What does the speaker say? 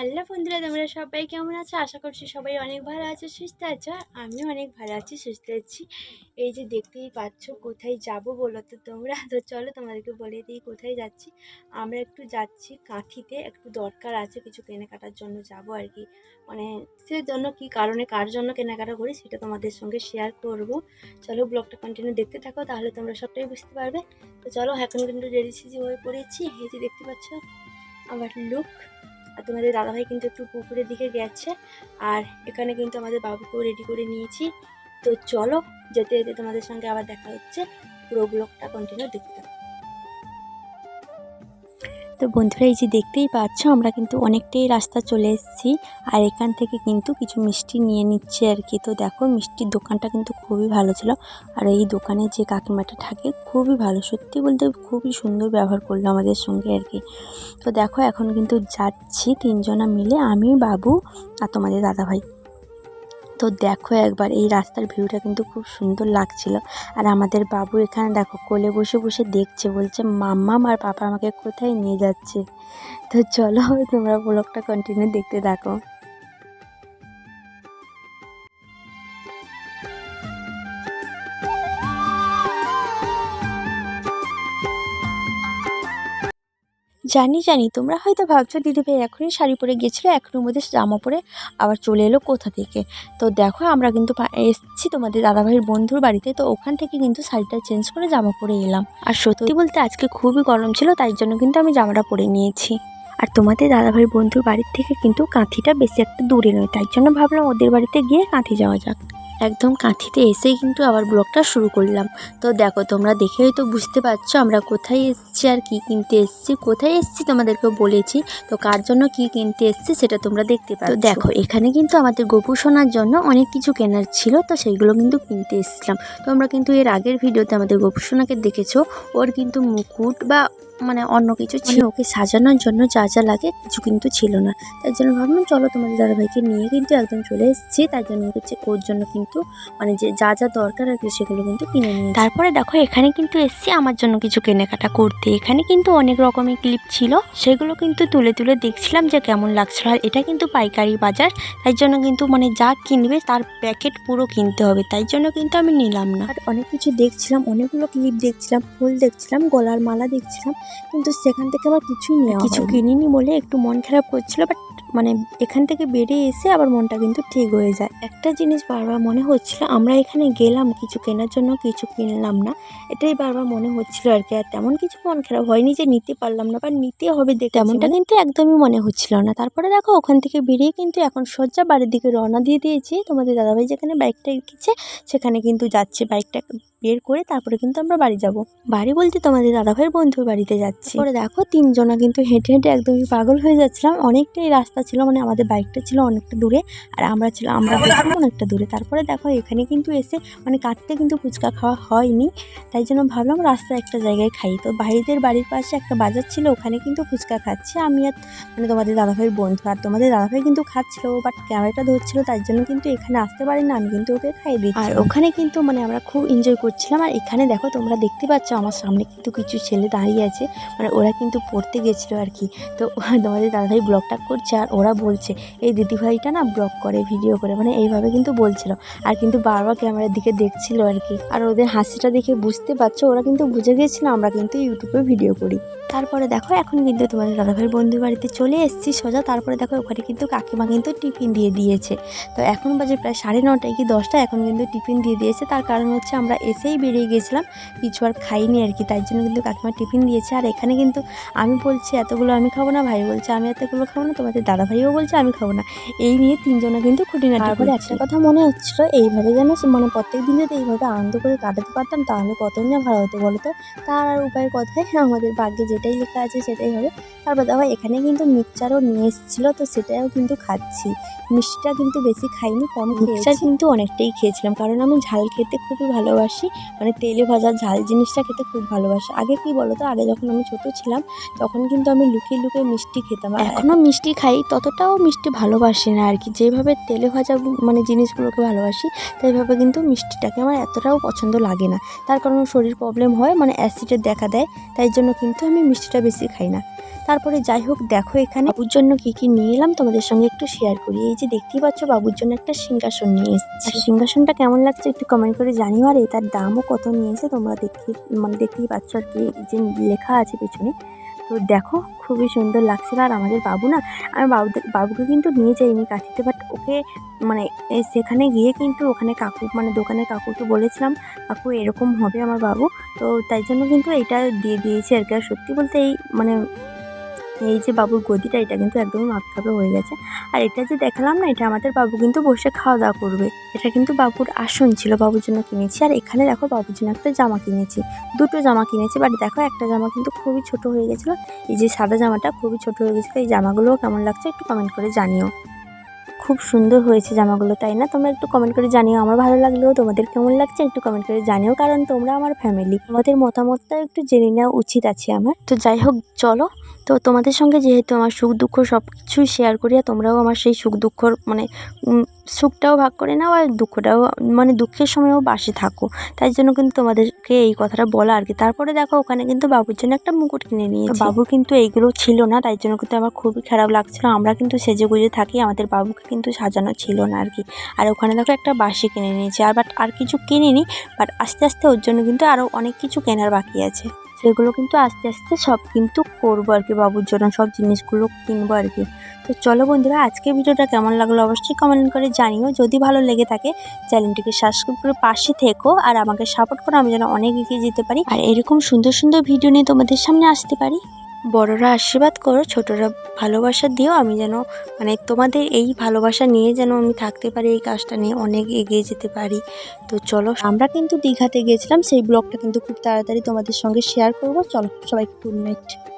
Hello বন্ধুরা, তোমরা সবাই কেমন আছো? আশা করছি সবাই অনেক ভালো আছো, সুস্থ আছো, আমিও অনেক ভালো আছি, সুস্থ আছি। এই যে দেখতেই পাচ্ছ কোথায় যাব বলো তো তোমরা? তো চলো তোমাদেরকে বলে দিই কোথায় যাচ্ছি। আমরা একটু যাচ্ছি কাঁথিতে, একটু দরকার আছে কিছু কেনাকাটার জন্য যাব আর কি। মানে সেই জন্য কি কারণে, কার জন্য কেনাকাটা করি সেটা তোমাদের সঙ্গে শেয়ার করব। চলো ব্লগটা কন্টিনিউ দেখতে থাকো, তাহলে তোমরা সবটাই বুঝতে পারবে। তো চলো, এখন কিন্তু রেডি সিজি হয়ে পড়েছি। এই যে দেখতে পাচ্ছ আমার লুক আর তোমাদের দাদাভাই কিন্তু একটু পুকুরের দিকে গেছে। আর এখানে কিন্তু আমাদের বাবুকেও রেডি করে নিয়েছি। তো চলো যেতে যেতে তোমাদের সঙ্গে আবার দেখা হচ্ছে। পুরো ব্লগটা কন্টিনিউ দেখতে থাকো। তো বন্ধুরা এই যে দেখতেই পাচ্ছ, আমরা কিন্তু অনেকটাই রাস্তা চলে এসেছি। আর এখান থেকে কিন্তু কিছু মিষ্টি নিয়ে নিচ্ছে আর কি। তো দেখো, মিষ্টির দোকানটা কিন্তু খুবই ভালো ছিল। আর এই দোকানে যে কাকিমাটা থাকে, খুবই ভালো। সত্যি বলতে খুবই সুন্দর ব্যবহার করল আমাদের সঙ্গে আর কি। তো দেখো, এখন কিন্তু যাচ্ছি তিনজনা মিলে, আমি, বাবু আর তোমাদের দাদাভাই। তো দেখো একবার, এই রাস্তার ভিউটা কিন্তু খুব সুন্দর লাগছিল। আর আমাদের বাবু এখানে দেখো কোলে বসে বসে দেখছে, বলছে, মাম্মা আর পাপা আমাকে কোথায় নিয়ে যাচ্ছে? তো চলো, তোমরা ব্লগটা কন্টিনিউ দেখতে থাকো। জানি জানি, তোমরা হয়তো ভাবছ দিদিভাই এখনই শাড়ি পরে গেছিল এখনের মধ্যে জামা পরে আবার চলে এলো কোথা থেকে? তো দেখো, আমরা কিন্তু এসেছি তোমাদের দাদাভাইয়ের বন্ধুর বাড়িতে, তো ওখান থেকে কিন্তু শাড়িটা চেঞ্জ করে জামা পরে এলাম। আর সত্যি বলতে আজকে খুবই গরম ছিল, তাই জন্য কিন্তু আমি জামাটা পরে নিয়েছি। আর তোমাদের দাদাভাইয়ের বন্ধুর বাড়ির থেকে কিন্তু কাঁথিটা বেশি একটা দূরে নয়, তাই জন্য ভাবলাম ওদের বাড়িতে গিয়ে কাঁথি যাওয়া যাক। একদম কাঁথিতে এসেই কিন্তু আবার ব্লগটা শুরু করলাম। তো দেখো, তোমরা দেখেই তো বুঝতে পারছ আমরা কোথায় এসেছি আর কি কিনতে এসেছি। কোথায় এসেছি তোমাদেরকে বলেছি। তো কার জন্য কি কিনতে এসেছি সেটা তোমরা দেখতে পাচ্ছ। দেখো, এখানে কিন্তু আমাদের গোপু সোনার জন্য অনেক কিছু কেনার ছিল, তো সেইগুলো কিন্তু কিনতে এসেছিলাম। তোমরা কিন্তু এর আগের ভিডিওতে আমাদের গোপু সোনাকে দেখেছ। ওর কিন্তু মুকুট বা মানে অন্য কিছু ছিল। ওকে সাজানোর জন্য যা যা লাগে কিছু কিন্তু ছিল না। তাই জন্য ভাবলাম চলো তোমাদের দাদাভাইকে নিয়ে কিন্তু একদম চলে এসেছি। তাই জন্য হচ্ছে ওর জন্য কিন্তু মানে যে যা যা দরকার আর কি সেগুলো কিন্তু কিনে নিয়ে তারপরে দেখো এখানে কিন্তু এসছি আমার জন্য কিছু কেনাকাটা করতে। এখানে কিন্তু অনেক রকমের ক্লিপ ছিল। সেগুলো কিন্তু তুলে তুলে দেখছিলাম যে কেমন লাগছিল। আর এটা কিন্তু পাইকারি বাজার। তাই জন্য কিন্তু মানে যা কিনবে তার প্যাকেট পুরো কিনতে হবে। তাই জন্য কিন্তু আমি নিলাম না। আর অনেক কিছু দেখছিলাম অনেকগুলো ক্লিপ দেখছিলাম ফুল দেখছিলাম গলার মালা দেখছিলাম। কিন্তু সেখান থেকে আমার কিছুই নেওয়া কিছু কিনিনি বলে একটু মন খারাপ করছিল বাট মানে এখান থেকে বেরিয়ে এসে আবার মনটা কিন্তু ঠিক হয়ে যায়। একটা জিনিস বারবার মনে হচ্ছিল আমরা এখানে গেলাম কিছু কেনার জন্য কিছু কিনলাম না। এটাই বারবার মনে হচ্ছিল আর কি আর তেমন কিছু মন খারাপ হয়নি যে নিতে পারলাম না বা নিতে হবে দেখে তেমনটা কিন্তু একদমই মনে হচ্ছিল না। তারপরে দেখো ওখান থেকে বেরিয়ে কিন্তু এখন সজ্জা বাড়ির দিকে রওনা দিয়ে দিয়েছি। তোমাদের দাদাভাই যেখানে বাইকটা রেখেছে সেখানে কিন্তু যাচ্ছে বাইকটা বের করে তারপরে কিন্তু আমরা বাড়ি যাব। বাড়ি বলতে তোমাদের দাদাভাইয়ের বন্ধুর বাড়িতে যাচ্ছি। পরে দেখো তিনজনা কিন্তু হেঁটে হেঁটে একদমই পাগল হয়ে যাচ্ছিলাম। অনেকটাই রাস্তা ছিল মানে আমাদের বাইকটা ছিল অনেকটা দূরে, আর আমরা ছিল, আমরা অনেকটা দূরে। তারপরে দেখো এখানে কিন্তু এসে মানে কাটতে কিন্তু ফুচকা খাওয়া হয়নি, তাই জন্য ভাবলাম রাস্তায় একটা জায়গায় খাই। তো ভাইদের বাড়ির পাশে একটা বাজার ছিল, ওখানে কিন্তু ফুচকা খাচ্ছি। আমি আর মানে তোমাদের দাদাভাইয়ের বন্ধু, আর তোমাদের দাদাভাই কিন্তু খাচ্ছিল বাট ক্যামেরাটা ধরছিল তার জন্য কিন্তু এখানে আসতে পারি না আমি কিন্তু ওকে খাই দিই আর ওখানে কিন্তু মানে আমরা খুব এনজয় করছিলাম, আর এখানে দেখো তোমরা দেখতে পাচ্ছ, আমার সামনে কিন্তু কিছু ছেলে দাঁড়িয়ে আছে মানে ওরা কিন্তু পড়তে গেছিল আর কি। তো তোমাদের দাদাভাই ব্লগটা করছে, আর ওরা বলছে, এই দিদিভাইটা না ব্লগ করে ভিডিও করে। মানে এইভাবে কিন্তু বলছিল। আর কিন্তু বারবার ক্যামেরার দিকে দেখছিল আর কি। আর ওদের হাসিটা দেখে বুঝতে পারছ, ওরা কিন্তু বুঝে গিয়েছিল আমরা কিন্তু ইউটিউবে ভিডিও করি। তারপরে দেখো, এখন কিন্তু তোমাদের দাদাভাইয়ের বন্ধু বাড়িতে চলে এসেছি সোজা। তারপরে দেখো, ওখানে কিন্তু কাকিমা কিন্তু টিফিন দিয়ে দিয়েছে। তো এখন বাজে প্রায় সাড়ে নটায় কি দশটা, এখন কিন্তু টিফিন দিয়ে দিয়েছে। তার কারণ হচ্ছে আমরা এসেই বেরিয়ে গেছিলাম, কিছু আর খাইনি আর কি। তাই জন্য কিন্তু কাকিমা টিফিন দিয়েছে। আর এখানে কিন্তু আমি বলছি, এতগুলো আমি খাব না, ভাই বলছে, আমি এতগুলো খাব না, তোমাদের দাদা ভাইও বলছে আমি খাব না। এই নিয়ে তিনজনে কিন্তু খুঁটিনাটি তারপরে একটা কথা মনে হচ্ছিল এইভাবে যেন মানে প্রত্যেক দিন যদি এইভাবে আনন্দ করে কাটাতে পারতাম তাহলে কতই না ভালো হতো বলো তো? তার আর উপায়ের কথাই আমাদের ভাগ্যে যেটাই লেখা আছে সেটাই হবে। তারপর দাদা এখানে কিন্তু মিক্সচারও নিয়ে এসেছিল তো সেটাও কিন্তু খাচ্ছি। মিষ্টিটা কিন্তু বেশি খাইনি কম মিক্সচার কিন্তু অনেকটাই খেয়েছিলাম কারণ আমি ঝাল খেতে খুবই ভালোবাসি। মানে তেলে ভাজা ঝাল জিনিসটা খেতে খুব ভালোবাসি। আগে কি বলো তো আগে যখন আমি ছোট ছিলাম তখন কিন্তু আমি লুকিয়ে লুকিয়ে মিষ্টি খেতাম। আর এখনও মিষ্টি খাই ততটাও মিষ্টি ভালোবাসি না আর কি। যেভাবে তেলে ভাজা মানে জিনিসগুলোকে ভালোবাসি, সেইভাবে কিন্তু মিষ্টিটাকে আমার এতটাও পছন্দ লাগে না। তার কারণ শরীর প্রবলেম হয় মানে অ্যাসিডের দেখা দেয়, তাই জন্য কিন্তু আমি মিষ্টিটা বেশি খাই না। তারপরে যাই হোক, দেখো এখানে বাবুর জন্য কি কি নিয়ে এলাম, তোমাদের সঙ্গে একটু শেয়ার করি। এই যে দেখতেই পাচ্ছ, বাবুর জন্য একটা সিংহাসন নিয়ে এসেছি। সিংহাসনটা কেমন লাগছে একটু কমেন্ট করে জানিও, আর এটার দামও কত নিয়েছে, তোমরা দেখতে মানে দেখতেই পাচ্ছ আর কি যে লেখা আছে পেছনে। তো দেখো, খুবই সুন্দর লাগছিল। আর আমাদের বাবু না আমি বাবুদের বাবুকে কিন্তু নিয়ে যাইনি কাশিতে বাট ওকে মানে সেখানে গিয়ে কিন্তু ওখানে কাকু মানে দোকানের কাকুকে বলেছিলাম, কাকু, এরকম হবে আমার বাবু। তো তাই জন্য কিন্তু এটা দিয়ে দিয়েছে আর কি। আর সত্যি বলতে এই মানে এই যে বাবুর গদিটা, এটা কিন্তু একদমই মাপখাপে হয়ে গেছে। আর এটা যে দেখালাম না, এটা আমাদের বাবু কিন্তু বসে খাওয়া দাওয়া করবে। এটা কিন্তু বাবুর আসন ছিল, বাবুর জন্য কিনেছি। আর এখানে দেখো, বাবুর জন্য একটা জামা কিনেছি। দুটো জামা কিনেছি বাট দেখো, একটা জামা কিন্তু খুবই ছোট হয়ে গেছিল। এই যে সাদা জামাটা খুবই ছোট হয়ে গেছিল। এই জামাগুলোও কেমন লাগছে একটু কমেন্ট করে জানিও। খুব সুন্দর হয়েছে জামাগুলো, তাই না? তোমরা একটু কমেন্ট করে জানিও আমার ভালো লাগল, তোমাদের কেমন লাগছে একটু কমেন্ট করে জানিও, কারণ তোমরা আমার ফ্যামিলি তোমাদের মতামতটা একটু জেনে নেওয়া উচিত আছে আমার। তো যাই হোক, চলো। তো তোমাদের সঙ্গে যেহেতু আমার সুখ দুঃখ সব কিছুই শেয়ার করি, আর তোমরাও আমার সেই সুখ দুঃখর মানে সুখটাও ভাগ করে নাও আর দুঃখটাও মানে দুঃখের সময়ও বাসে থাকো। তাই জন্য কিন্তু তোমাদেরকে এই কথাটা বলা আর কি। তারপরে দেখো, ওখানে কিন্তু বাবুর জন্য একটা মুকুট কিনে নিয়েছি। বাবুর কিন্তু এইগুলো ছিল না, তাই জন্য কিন্তু আমার খুবই খারাপ লাগছিল। আমরা কিন্তু সেজে গুজে থাকি, আমাদের বাবুকে কিন্তু সাজানো ছিল না আর কি। আর ওখানে দেখো একটা বাসি কিনে নিয়েছি। আর বাট আর কিছু কিনিনি বাট আস্তে আস্তে ওর জন্য কিন্তু আরও অনেক কিছু কেনার বাকি আছে। সেগুলো কিন্তু আস্তে আস্তে সব কিন্তু করব আর কি বাবুর জন্য, সব জিনিসগুলো কিনবো আর কি। তো চলো বন্ধুরা আজকে ভিডিওটা কেমন লাগল অবশ্যই কমেন্ট করে জানিও। যদি ভালো লেগে থাকে, চ্যানেলটিকে সাবস্ক্রাইব করে পাশে থেকো আর আমাকে সাপোর্ট করো, আমি যেন অনেক এগিয়ে যেতে পারি। আর এরকম সুন্দর সুন্দর ভিডিও নিয়ে তোমাদের সামনে আসতে পারি। বড়রা আশীর্বাদ করো, ছোটরা ভালোবাসা দিও। আমি যেন মানে তোমাদের এই ভালোবাসা নিয়ে যেন আমি থাকতে পারি, এই কাজটা নিয়ে অনেক এগিয়ে যেতে পারি। তো চলো, আমরা কিন্তু দীঘাতে গেছিলাম সেই ব্লগটা কিন্তু খুব তাড়াতাড়ি তোমাদের সঙ্গে শেয়ার করব। চলো সবাই গুড নাইট।